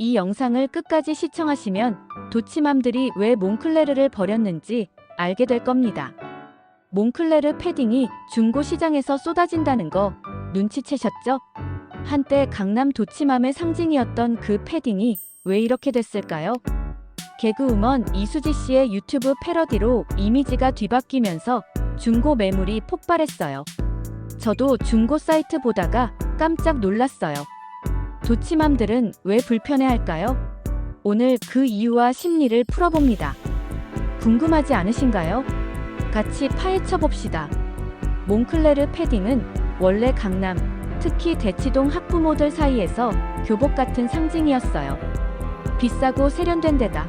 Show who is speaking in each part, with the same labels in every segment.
Speaker 1: 이 영상을 끝까지 시청하시면 도치맘들이 왜 몽클레르를 버렸는지 알게 될 겁니다. 몽클레르 패딩이 중고 시장에서 쏟아진다는 거 눈치채셨죠? 한때 강남 도치맘의 상징이었던 그 패딩이 왜 이렇게 됐을까요? 개그우먼 이수지 씨의 유튜브 패러디로 이미지가 뒤바뀌면서 중고 매물이 폭발했어요. 저도 중고 사이트 보다가 깜짝 놀랐어요. 도치맘들은 왜 불편해할까요? 오늘 그 이유와 심리를 풀어봅니다. 궁금하지 않으신가요? 같이 파헤쳐 봅시다. 몽클레르 패딩은 원래 강남, 특히 대치동 학부모들 사이에서 교복 같은 상징이었어요. 비싸고 세련된 데다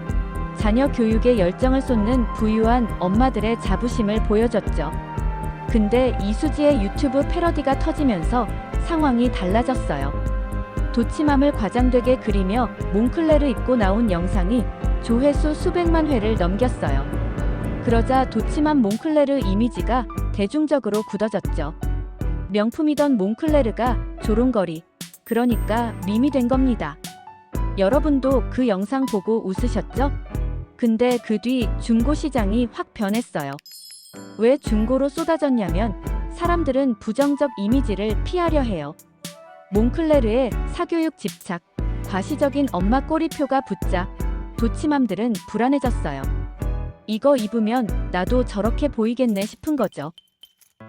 Speaker 1: 자녀 교육에 열정을 쏟는 부유한 엄마들의 자부심을 보여줬죠. 근데 이수지의 유튜브 패러디가 터지면서 상황이 달라졌어요. 도치맘을 과장되게 그리며 몽클레르 입고 나온 영상이 조회수 수백만 회를 넘겼어요. 그러자 도치맘 몽클레르 이미지가 대중적으로 굳어졌죠. 명품이던 몽클레르가 조롱거리, 그러니까 밈이 된 겁니다. 여러분도 그 영상 보고 웃으셨죠? 근데 그 뒤 중고 시장이 확 변했어요. 왜 중고로 쏟아졌냐면 사람들은 부정적 이미지를 피하려 해요. 몽클레르의 사교육 집착, 과시적인 엄마 꼬리표가 붙자 도치맘들은 불안해졌어요. 이거 입으면 나도 저렇게 보이겠네 싶은 거죠.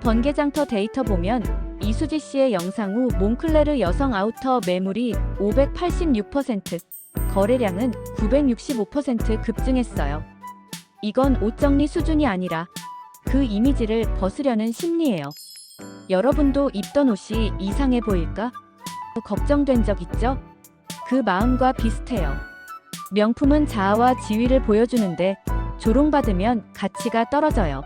Speaker 1: 번개장터 데이터 보면 이수지 씨의 영상 후 몽클레르 여성 아우터 매물이 586%, 거래량은 965% 급증했어요. 이건 옷 정리 수준이 아니라 그 이미지를 벗으려는 심리예요. 여러분도 입던 옷이 이상해 보일까? 걱정된 적 있죠? 그 마음과 비슷해요. 명품은 자아와 지위를 보여주는데 조롱받으면 가치가 떨어져요.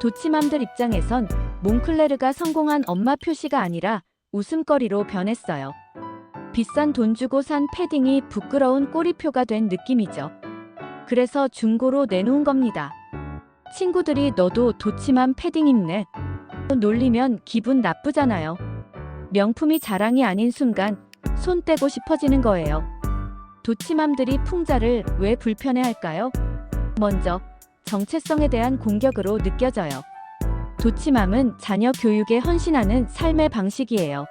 Speaker 1: 도치맘들 입장에선 몽클레르가 성공한 엄마 표시가 아니라 웃음거리로 변했어요. 비싼 돈 주고 산 패딩이 부끄러운 꼬리표가 된 느낌이죠. 그래서 중고로 내놓은 겁니다. 친구들이 너도 도치맘 패딩 입네. 놀리면 기분 나쁘잖아요. 명품이 자랑이 아닌 순간 손 떼고 싶어지는 거예요. 도치맘들이 풍자를 왜 불편해 할까요? 먼저 정체성에 대한 공격으로 느껴져요. 도치맘은 자녀 교육에 헌신하는 삶의 방식이에요.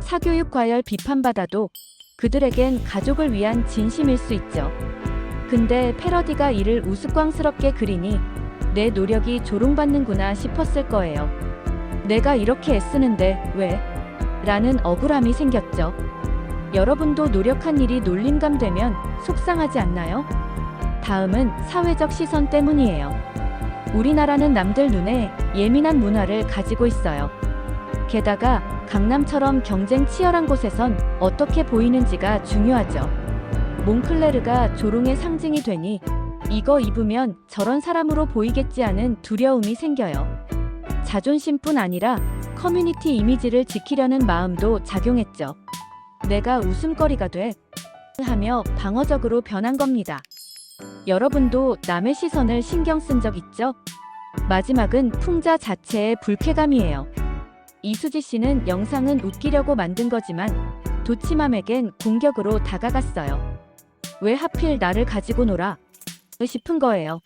Speaker 1: 사교육 과열 비판받아도 그들에겐 가족을 위한 진심일 수 있죠. 근데 패러디가 이를 우스꽝스럽게 그리니 내 노력이 조롱받는구나 싶었을 거예요. 내가 이렇게 애쓰는데 왜? 라는 억울함이 생겼죠. 여러분도 노력한 일이 놀림감 되면 속상하지 않나요? 다음은 사회적 시선 때문이에요. 우리나라는 남들 눈에 예민한 문화를 가지고 있어요. 게다가 강남처럼 경쟁 치열한 곳에선 어떻게 보이는지가 중요하죠. 몽클레르가 조롱의 상징이 되니 이거 입으면 저런 사람으로 보이겠지 하는 두려움이 생겨요. 자존심뿐 아니라 커뮤니티 이미지를 지키려는 마음도 작용했죠. 내가 웃음거리가 돼 하며 방어적으로 변한 겁니다. 여러분도 남의 시선을 신경 쓴 적 있죠? 마지막은 풍자 자체의 불쾌감이에요. 이수지 씨는 영상은 웃기려고 만든 거지만 도치맘에겐 공격으로 다가갔어요. 왜 하필 나를 가지고 놀아? 싶은 거예요.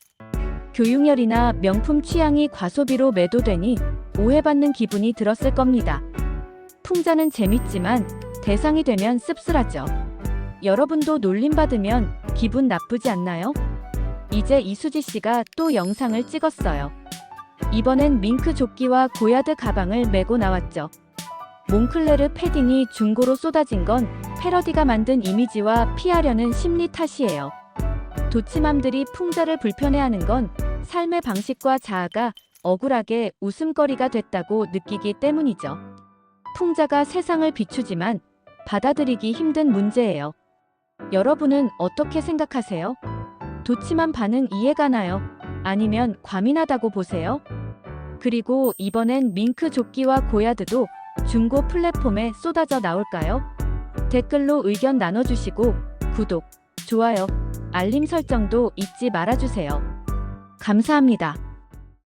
Speaker 1: 교육열이나 명품 취향이 과소비로 매도되니 오해받는 기분이 들었을 겁니다. 풍자는 재밌지만 대상이 되면 씁쓸하죠. 여러분도 놀림받으면 기분 나쁘지 않나요? 이제 이수지 씨가 또 영상을 찍었어요. 이번엔 밍크 조끼와 고야드 가방을 메고 나왔죠. 몽클레르 패딩이 중고로 쏟아진 건 패러디가 만든 이미지와 피하려는 심리 탓이에요. 도치맘들이 풍자를 불편해하는 건 삶의 방식과 자아가 억울하게 웃음거리가 됐다고 느끼기 때문이죠. 풍자가 세상을 비추지만 받아들이기 힘든 문제예요. 여러분은 어떻게 생각하세요? 도치맘 반응 이해가 나요? 아니면 과민하다고 보세요? 그리고 이번엔 밍크 조끼와 고야드도 중고 플랫폼에 쏟아져 나올까요? 댓글로 의견 나눠주시고 구독, 좋아요, 알림 설정도 잊지 말아주세요. 감사합니다.